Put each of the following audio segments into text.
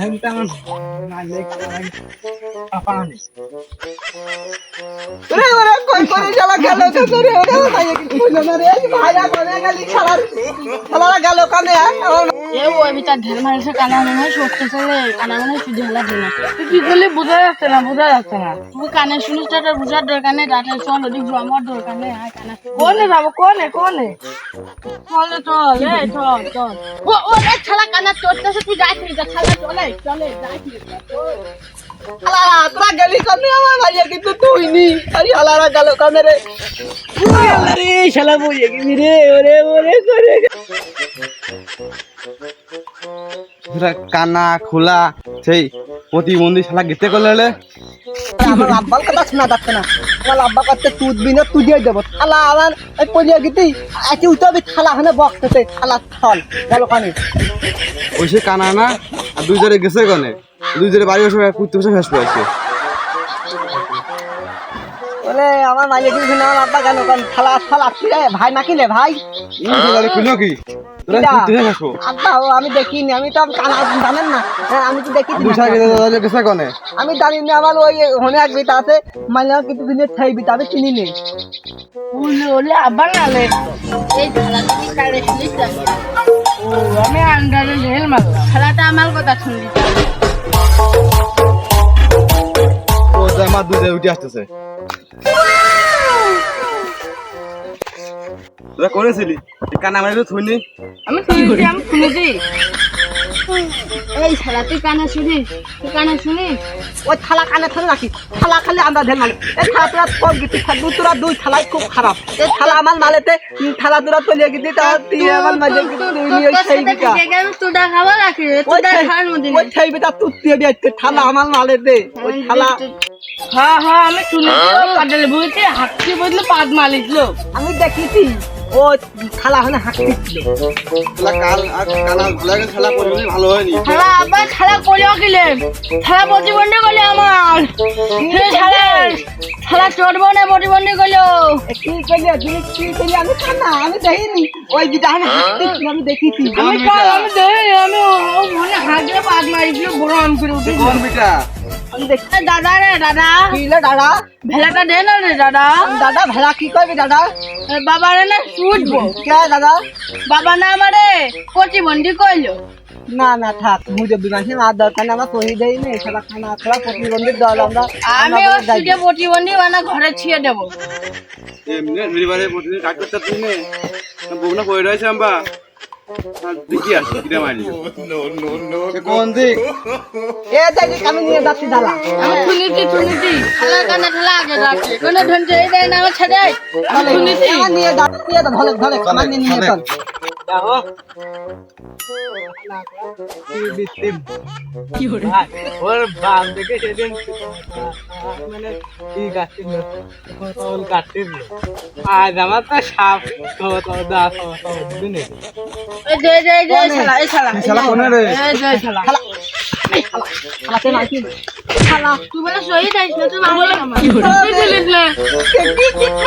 হন্তে আমার মারলে পাপানি ওরে ওরে কই করে শালা গেল করে ওরে ভাই কি কইলো না রে? ভাইরা কোনে গেলি শালার শালারা গেল কানে আমার এ ও আমি তার ঢেল মারিছে কানা মনে হয় সত্যি চলে। কানা মনে হয় শুধু হেলা তুই কি করলি? বোঝা যাচ্ছে না বোঝা যাচ্ছে না। তুই কানে শুনিস তাটা বোঝার দরকার নেই। ডাক্তার চল ওদিক আমার দরকার নেই। আয় কানা কোনে যাব? কোনে কোনে? চলে চল এই চল চল। ও ও ছালা কানা তুই যাই তুই যা ছালা চলে চলে যাই গেলি কানে আমার ভাইয়া কিন্তু তুই নি আরে শালারা গেল কানে রে। আরে শালা বইয়ে গেলি রে ওরে ওরে করে কানা খোলা সেই প্রতিবন্ধী শালা গেতে করলে হলে আমার আব্বার কথা শোনা যাচ্ছে না। আমার আব্বা কাছে তুই বিনা তুই দিয়ে দেবো। থালা আমার এই পড়িয়ে গেতি একে উঠবি থালা হানে থালা থল গেল কানে। ওই সে কানা না আর দুই জনে গেছে কনে? দুই জনে বাড়ি বসে কুত্তে বসে ফেস পেয়েছে বলে আমার মাইলে কিন্তু আমার আব্বা কেন কারণ ভাই ভাই? কি? ও আমি দেখিনি আমি তো জানেন না? হ্যাঁ, আমি তো আমি জানি না আমার ওই হনে এক বিটা আছে মাইলে কিন্তু ছাই বিটা আমি চিনি নেই ওলে ওলে আবার নালে এই ছালা তুমি কারে শুনিস? ও আমি আন্ডারে ঢেল মারলাম। খেলাটা আমার কথা শুনলি। আমার দুধে উঠে আসতেছে। তোরা করেছিলি? কানা মারি থুইনি? আমি শুনেছি আমি শুনেছি এই শালা তুই কানে শুনিস? তুই কানে শুনিস? ওই থালা কানে থালে নাকি থালা খালি আমরা মালি এই থালা তোরা কম গেছি দু তোরা দুই থালাই খুব খারাপ। এই থালা আমার মালেতে থালা তোরা তলিয়ে গেছি তা তুই আমার মাঝে তুই নিয়ে সেই বিটা খাবার রাখি ওই তোটা খাওয়ার মধ্যে ওই সেই বিটা তুই দিয়ে দিয়ে থালা আমার মালেতে। ওই থালা হ্যাঁ হ্যাঁ আমি শুনেছি পাটালে বলছে হাঁটতে বদলে পাত মালিছিল আমি দেখেছি। ও থালা হলে হাঁকতেছিল খালা কাল আর কানা ভালো গেছে শালা পরিবন্ধী ভালো হয়নি। খালা আবার খালা করিও গেলে খালা প্রতিবন্ধ বলে আমার। খেলা খেলা চড়বো না প্রতিবন্ধী করল। কি করলি তুমি কি করলি আমি না আমি দেখিনি। ওই বিটা আমি আমি দেখেছি। আমি কাল আমি দেখি আমি ও মনে পাত মারিছিল বড় আম করে উঠে কোন বিটা আমি দেখি দাদা রে দাদা। কি রে দাদা? ভেলাটা দে না রে দাদা। দাদা ভেড়া কি করবি দাদা? বাবা রে না ছুটবো কে দাদা? বাবা না আমারে প্রতিবন্ধী করল। না না থাক মুজে বিমানসি মার দরকার নেই আমার সহি দেই নেই সারা খানা খাওয়া প্রতিবন্ধীর দল আমরা আমি ও মানে ঘরে ছিয়ে দেবো। এমনি রবিবারে প্রতিদিন কাজ করতে তুই নে। বউনা পড়ে রয়েছে আর দেখি আসি কিরা মারি কোন দিক? এ দেখি আমি নিয়ে যাচ্ছি দাদা আমি শুনেছি শুনেছি খেলা কানে খেলা আগে রাখছে। কোনো ধনছে এই দেয় না আমার ছেড়ে আমি শুনেছি নিয়ে যাচ্ছি ধরে ধরে আমার নিয়ে নিয়ে চল ওর বাপ দেখে সেদিন মানে কি কাটছিল কতল কাটছিল আজ আমার তো সাপ তুই বলে শহীদ আইস না তুই বলে তুই দিলিস না। কে কি কি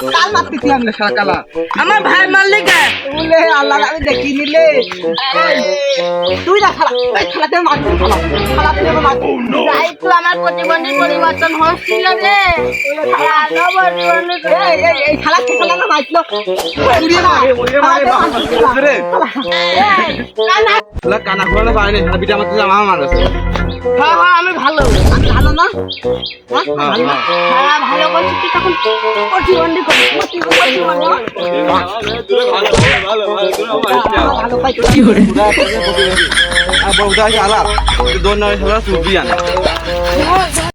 খালা এ আমার মারি মারি কালা। আমার ভাই মারলি কে? বলে আল্লাহ আমি দেখি নিলে। তুই না খালা খালাতে মারছি খালা খালাতে মারছি যাই তো আমার প্রতিবন্ধী পরিবর্তন হচ্ছিল রে এই খালা কে খালা না মারছিল উড়িয়ে না রে শালা। কানা খোলা পায়নি বিটা মারতে আমার মারছে হ্যাঁ হ্যাঁ আমি ভালো ভালো না হ্যাঁ হ্যাঁ হ্যাঁ ভালো করছি তখন প্রতিবন্ধী করি প্রতিবন্ধী ভালো ভালো ভালো ভালো পাইছো আর বউটা আলাপ দোন না শালা সুবি আনে ভালো